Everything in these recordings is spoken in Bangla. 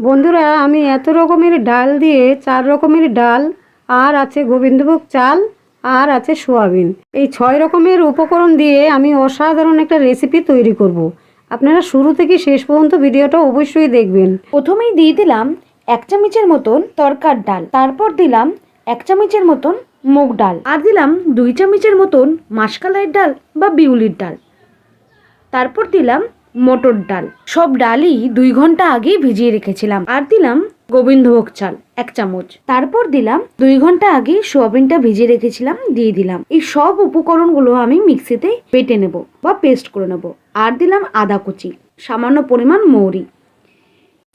বন্ধুরা, আমি এত রকমের ডাল দিয়ে চার রকমের ডাল, আর আছে গোবিন্দভোগ চাল, আর আছে সোয়াবিন। এই ছয় রকমের উপকরণ দিয়ে আমি অসাধারণ একটা রেসিপি তৈরি করব। আপনারা শুরু থেকে শেষ পর্যন্ত ভিডিওটা অবশ্যই দেখবেন। প্রথমেই দিয়ে দিলাম এক চামচের মতন তরকার ডাল, তারপর দিলাম এক চামচের মতন মুগ ডাল, আর দিলাম দুই চামচের মতন মাসকালাইয়ের ডাল বা বিউলির ডাল। তারপর দিলাম মটর ডাল। সব ডালই দুই ঘণ্টা আগে ভিজিয়ে রেখেছিলাম। আর দিলাম গোবিন্দভোগ চাল, এক চামচ। তারপর দিলাম দুই ঘণ্টা আগে সোয়াবিনটা ভিজিয়ে রেখেছিলাম, দিয়ে দিলাম। এই সব উপকরণগুলো আমি মিক্সিতে বেটে নেব বা পেস্ট করে নেব। আর দিলাম আদা কুচি, সামান্য পরিমাণ মৌরি।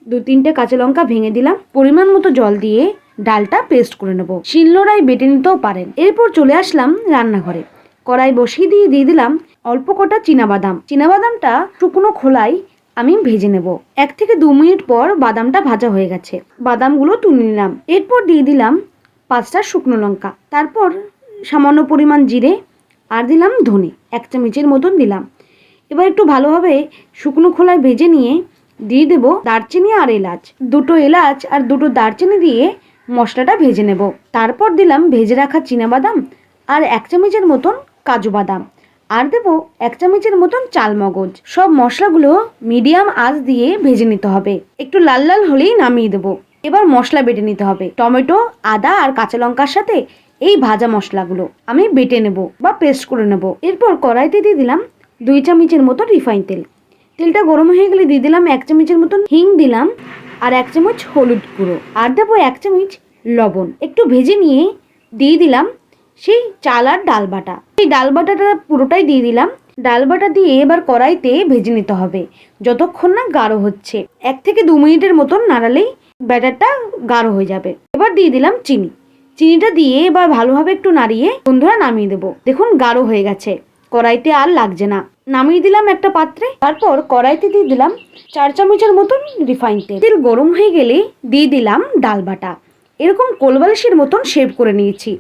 দু তিনটে কাঁচা লঙ্কা ভেঙে দিলাম। পরিমাণ মতো জল দিয়ে ডালটা পেস্ট করে নেব। শিলনোড়ায় বেটে নিতেও পারেন। এরপর চলে আসলাম রান্নাঘরে। কড়াই বসিয়ে দিয়ে দিয়ে দিলাম অল্প কটা চীনাবাদাম। চীনাবাদামটা শুকনো খোলায় আমি ভেজে নেব। এক থেকে দু মিনিট পর বাদামটা ভাজা হয়ে গেছে। বাদামগুলো তুলে নিলাম। এরপর দিয়ে দিলাম পাঁচটা শুকনো লঙ্কা। তারপর সামান্য পরিমাণ জিরে আর দিলাম ধনে। এক চামচের মতন দিলাম। এবার একটু ভালোভাবে শুকনো খোলায় ভেজে নিয়ে দিয়ে দেবো দারচিনি আর এলাচ। দুটো এলাচ আর দুটো দারচিনি দিয়ে মশলাটা ভেজে নেব। তারপর দিলাম ভেজে রাখা বাদাম আর এক চামচের মতন কাজু বাদাম। আর দেবো এক চামচের মতন চাল মগজ। সব মশলাগুলো মিডিয়াম আঁচ দিয়ে ভেজে নিতে হবে। একটু লাল লাল হলেই নামিয়ে দেবো। এবার মশলা বেটে নিতে হবে। টমেটো, আদা আর কাঁচা লঙ্কার সাথে এই ভাজা মশলাগুলো আমি বেটে নেব বা পেস্ট করে নেব। এরপর কড়াইতে দিয়ে দিলাম দুই চামচের মতো রিফাইন তেল। তেলটা গরম হয়ে গেলে দিয়ে দিলাম এক চামচের মতন হিং দিলাম আর এক চামচ হলুদ গুঁড়ো। আর দেবো এক চামচ লবণ। একটু ভেজে নিয়ে দিয়ে দিলাম সেই চাল আর ডাল বাটা। এই ডাল বাটাটা পুরোটাই দিয়ে দিলাম। ডাল বাটা দিয়ে এবার কড়াইতে ভেজে নিতে হবে। যতক্ষণ না গাঢ় হচ্ছে। এক থেকে দু মিনিটের মতন নাড়ালেই ব্যাটারটা গাঢ় হয়ে যাবে। এবার দিয়ে দিলাম চিনি। চিনিটা দিয়ে এবার ভালোভাবে একটু নাড়িয়ে বন্ধুরা নামিয়ে দেবো। দেখুন গাঢ় হয়ে গেছে। কড়াইতে আর লাগছে না। নামিয়ে দিলাম একটা পাত্রে। তারপর কড়াইতে দিয়ে দিলাম চার চামচের মতন রিফাইন তেল। তেল গরম হয়ে গেলে দিয়ে দিলাম ডাল বাটা। এরকম কোলবালিশের মতন শেভ করে নিয়েছি।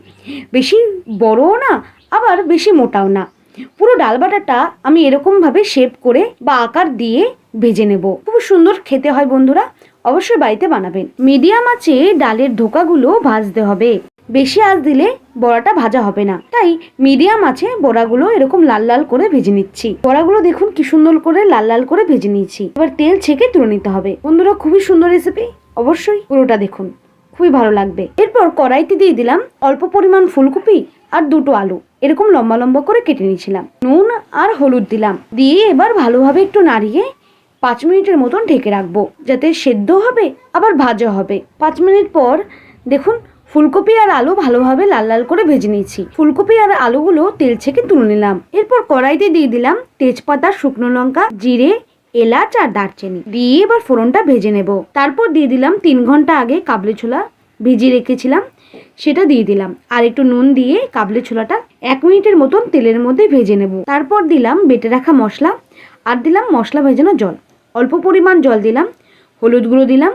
বেশি বড়ও না, আবার বেশি মোটাও না। পুরো ডাল বাটাটা আমি এরকমভাবে শেপ করে বা আকার দিয়ে ভেজে নেব। খুব সুন্দর খেতে হয় বন্ধুরা, অবশ্যই বাড়িতে বানাবেন। মিডিয়াম আছে ডালের ধোকাগুলো ভাজতে হবে। বেশি আঁচ দিলে বড়াটা ভাজা হবে না। তাই মিডিয়াম আছে বড়াগুলো এরকম লাল লাল করে ভেজে নিচ্ছি। বড়াগুলো দেখুন কি সুন্দর করে লাল লাল করে ভেজে নিয়েছি। এবার তেল ছেঁকে তুলে নিতে হবে। বন্ধুরা, খুবই সুন্দর রেসিপি অবশ্যই পুরোটা দেখুন। খুবই ভালো লাগবে। এরপর কড়াইতে দিয়ে দিলাম অল্প পরিমাণ ফুলকপি আর দুটো আলু। এরকম লম্বা লম্বা করে কেটে নিয়েছিলাম। নুন আর হলুদ দিলাম। দিয়ে এবার ভালোভাবে একটু নাড়িয়ে পাঁচ মিনিটের মতন ঢেকে রাখব, যাতে সেদ্ধ হবে, আবার ভাজা হবে। পাঁচ মিনিট পর দেখুন ফুলকপি আর আলু ভালোভাবে লাল লাল করে ভেজে নিয়েছি। ফুলকপি আর আলুগুলো তেল ছেঁকে তুলে নিলাম। এরপর কড়াইতে দিয়ে দিলাম তেজপাতা, শুকনো লঙ্কা, জিরে এলাচ আর দারচিনি। দিয়ে এবার ফোড়নটা ভেজে নেব। তারপর দিয়ে দিলাম তিন ঘণ্টা আগে কাবলি ছোলা ভিজিয়ে রেখেছিলাম, সেটা দিয়ে দিলাম। আর একটু নুন দিয়ে কাবলি ছোলাটা এক মিনিটের মতন তেলের মধ্যে ভেজে নেব। তারপর দিলাম বেটে রাখা মশলা, আর দিলাম মশলা ভেজানো জল। অল্প পরিমাণ জল দিলাম, হলুদ গুঁড়ো দিলাম,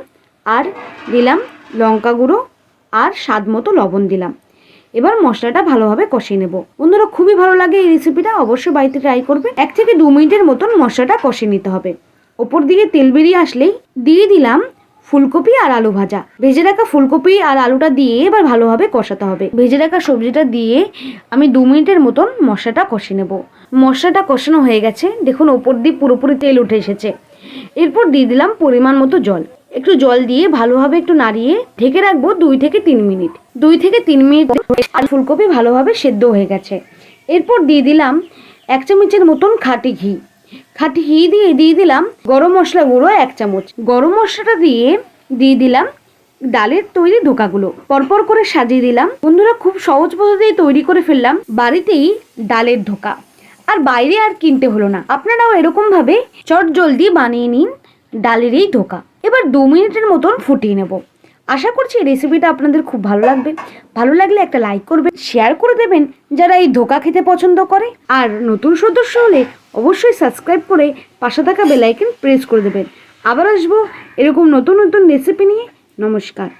আর দিলাম লঙ্কা গুঁড়ো, আর স্বাদ মতো লবণ দিলাম। এবার মশলাটা ভালোভাবে কষিয়ে নেব। বন্ধুরা, খুবই ভালো লাগে এই রেসিপিটা অবশ্যই বাড়িতে ট্রাই করবে। এক থেকে দু মিনিটের মতন মশলাটা কষিয়ে নিতে হবে। ওপর দিকে তেল বেরিয়ে আসলেই দিয়ে দিলাম ফুলকপি আর আলু ভাজা। ভেজে রাখা ফুলকপি আর আলুটা দিয়ে এবার ভালোভাবে কষাতে হবে। ভেজে রাখা সবজিটা দিয়ে আমি দু মিনিটের মতন মশলাটা কষিয়ে নেব। মশলাটা কষানো হয়ে গেছে। দেখুন, ওপর দিয়ে পুরোপুরি তেল উঠে এসেছে। এরপর দিয়ে দিলাম পরিমাণ মতো জল। একটু জল দিয়ে ভালোভাবে একটু নাড়িয়ে ঢেকে রাখব দুই থেকে তিন মিনিট। দুই থেকে তিন মিনিট আর ফুলকপি ভালোভাবে সেদ্ধ হয়ে গেছে। এরপর দিয়ে দিলাম এক চামচের মতন খাটি ঘি। খাটি ঘি দিয়ে দিয়ে দিলাম গরম মশলা গুঁড়ো এক চামচ। গরম মশলাটা দিয়ে দিয়ে দিলাম ডালের তৈরি ধোকাগুলো। পরপর করে সাজিয়ে দিলাম। বন্ধুরা, খুব সহজ পদ্ধতিতে তৈরি করে ফেললাম বাড়িতেই ডালের ধোকা। আর বাইরে আর কিনতে হলো না। আপনারাও এরকমভাবে চট জলদি বানিয়ে নিন ডালের এই ধোকা। এবার দু মিনিটের মতন ফুটিয়ে নেব। আশা করছি রেসিপিটা আপনাদের খুব ভালো লাগবে। ভালো লাগলে একটা লাইক করবেন শেয়ার করে দেবেন যারা এই ধোকা খেতে পছন্দ করে। আর নতুন সদস্য হলে অবশ্যই সাবস্ক্রাইব করে পাশে থাকা বেলাইকন প্রেস করে দেবেন। আবার আসব এরকম নতুন নতুন রেসিপি নিয়ে। নমস্কার।